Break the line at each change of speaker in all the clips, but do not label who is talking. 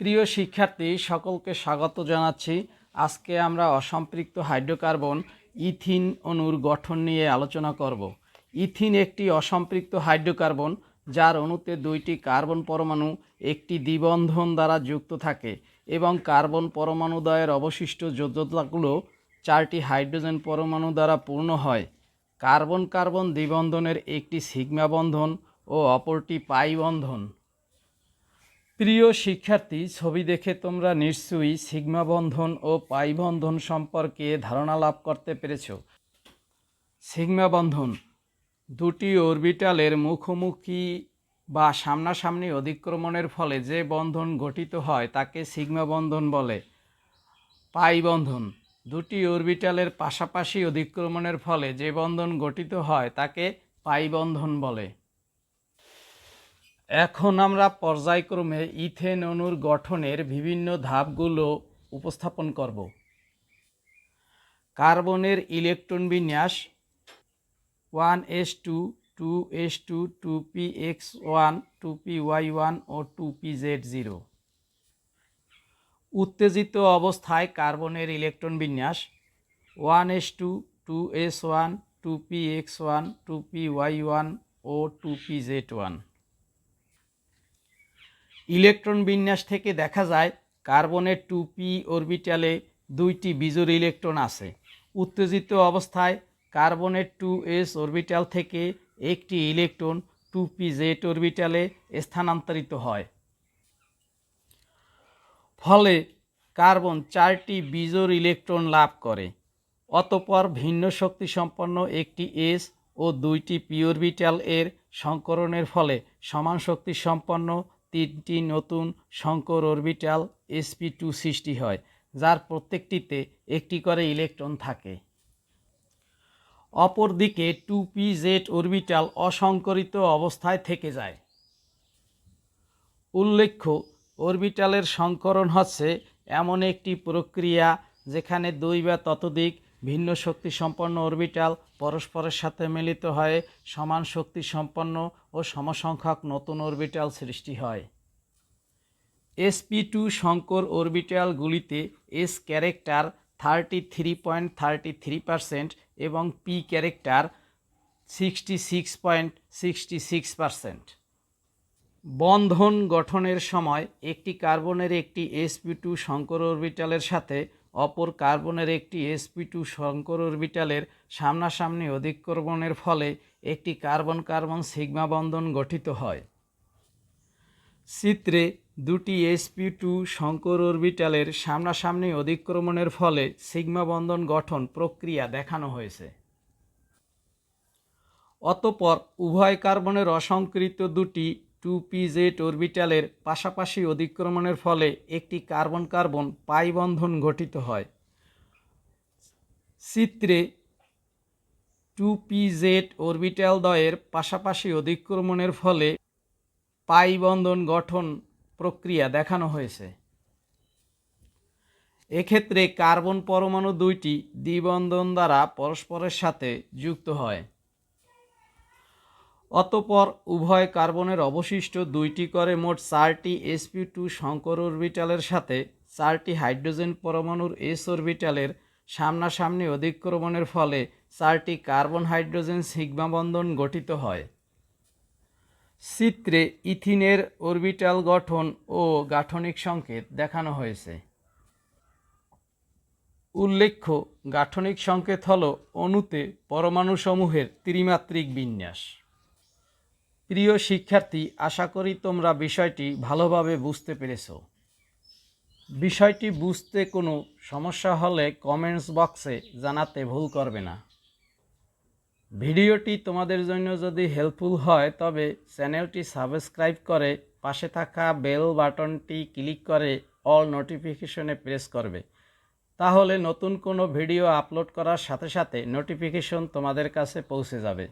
প্রিয় শিক্ষার্থী, সকলকে স্বাগত জানাচ্ছি। আজকে আমরা অসম্পৃক্ত হাইড্রোকার্বন ইথিন অণুর গঠন নিয়ে আলোচনা করব। ইথিন একটি অসম্পৃক্ত হাইড্রোকার্বন, যার অণুতে দুইটি কার্বন পরমাণু, একটি দ্বিবন্ধন দ্বারা যুক্ত থাকে এবং কার্বন পরমাণুদ্বয়ের অবশিষ্ট যোজ্যতাগুলো চারটি হাইড্রোজেন পরমাণু দ্বারা পূর্ণ হয়। কার্বন কার্বন দ্বিবন্ধনের একটি সিগমা বন্ধন ও অপরটি পাই বন্ধন। প্রিয় শিক্ষার্থী, ছবি দেখে তোমরা নিশ্চয়ই সিগমা বন্ধন ও পাই বন্ধন সম্পর্কে ধারণা লাভ করতে পেরেছ। সিগমা বন্ধন দুটি অরবিটালের মুখোমুখি বা সামনাসামনি অধিক্রমণের ফলে যে বন্ধন গঠিত হয় তাকে সিগমা বন্ধন বলে। পাই বন্ধন দুটি অরবিটালের পাশাপাশি অধিক্রমণের ফলে যে বন্ধন গঠিত হয় তাকে পাই বন্ধন বলে। এখন আমরা পর্যায়ক্রমে ইথেন অণুর গঠনের বিভিন্ন ধাপগুলো উপস্থাপন করব। কার্বনের ইলেকট্রন বিন্যাস one S two two S two two P X one, two P Y one ও টু পি জেড জিরো। উত্তেজিত অবস্থায় কার্বনের ইলেকট্রন বিন্যাস one S two two S one, two P X one, two P Y one ও two P Z one. Electron বিন্যাস থেকে দেখা যায় কার্বনের two P অরবিটালে দুইটি বিজোড় ইলেকট্রন আছে। উত্তেজিত অবস্থায় কার্বনের টু এস অরবিটাল থেকে একটি ইলেকট্রন টু পি জেড অরবিটালে স্থানান্তরিত হয়। ফলে কার্বন চারটি বিজোড় ইলেকট্রন লাভ করে। অতপর ভিন্ন শক্তি সম্পন্ন একটি এস ও দুইটি পি অরবিটাল এর সংকরণের ফলে সমান শক্তি সম্পন্ন তিনটি নতুন সংকর অরবিটাল এসপি টু সৃষ্টি হয়, যার প্রত্যেকটিতে একটি করে ইলেকট্রন থাকে। অপরদিকে টু পি জেড অরবিটাল অসংকরিত অবস্থায় থেকে যায়। উল্লেখ্য, অরবিটালের সংকরণ হচ্ছে এমন একটি প্রক্রিয়া যেখানে দুই বা ততোধিক ভিন্ন শক্তি সম্পন্ন অরবিটাল পরস্পরের সাথে মিলিত হয়ে সমান শক্তি সম্পন্ন ও সমসংখ্যক নতুন অরবিটাল সৃষ্টি হয়। এসপি টু সংকর অরবিটালগুলিতে S character thirty three point thirty three percent এবং P character sixty six point sixty six percent. বন্ধন গঠনের সময় একটি কার্বনের একটি এসপি টু সংকর অরবিটালের সাথে অপর কার্বনের একটি এসপি টু সংকর অরবিটালের সামনাসামনি অধিক্রমণের ফলে একটি কার্বন কার্বন সিগমা বন্ধন গঠিত হয়। চিত্রে দুটি এসপি টু সংকর অরবিটালের সামনাসামনি অধিক্রমণের ফলে সিগমা বন্ধন গঠন প্রক্রিয়া দেখানো হয়েছে। অতপর উভয় কার্বনের অসংকৃত দুটি টু পি জেড অরবিটালের পাশাপাশি অধিক্রমণের ফলে একটি কার্বন কার্বন পাই বন্ধন গঠিত হয়। চিত্রে টু পি জেড অরবিটাল দ্বয়ের পাশাপাশি অধিক্রমণের ফলে পাই বন্ধন গঠন প্রক্রিয়া দেখানো হয়েছে। এক্ষেত্রে কার্বন পরমাণু দুইটি দ্বিবন্ধন দ্বারা পরস্পরের সাথে যুক্ত হয়। অতপর উভয় কার্বনের অবশিষ্ট দুইটি করে মোট চারটি এসপি টু শঙ্কর অরবিটালের সাথে চারটি হাইড্রোজেন পরমাণুর এস অরবিটালের সামনাসামনি অধিক্রমণের ফলে চারটি কার্বন হাইড্রোজেন সিগমা বন্ধন গঠিত হয়। চিত্রে ইথিনের অরবিটাল গঠন ও গাঠনিক সংকেত দেখানো হয়েছে। উল্লেখ্য, গাঠনিক সংকেত হল অণুতে পরমাণুসমূহের ত্রিমাত্রিক বিন্যাস। প্রিয় শিক্ষার্থী, আশা করি তোমরা বিষয়টি ভালোভাবে বুঝতে পেরেছ। বিষয়টি বুঝতে কোনো সমস্যা হলে কমেন্টস বক্সে জানাতে ভুল করবে না। ভিডিওটি তোমাদের জন্য যদি হেল্পফুল হয়, তবে চ্যানেলটি সাবস্ক্রাইব করে পাশে থাকা বেল বাটনটি ক্লিক করে অল নোটিফিকেশনে প্রেস করবে। তাহলে নতুন কোনো ভিডিও আপলোড করার সাথে সাথে নোটিফিকেশন তোমাদের কাছে পৌঁছে যাবে।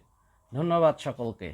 ধন্যবাদ সকলকে।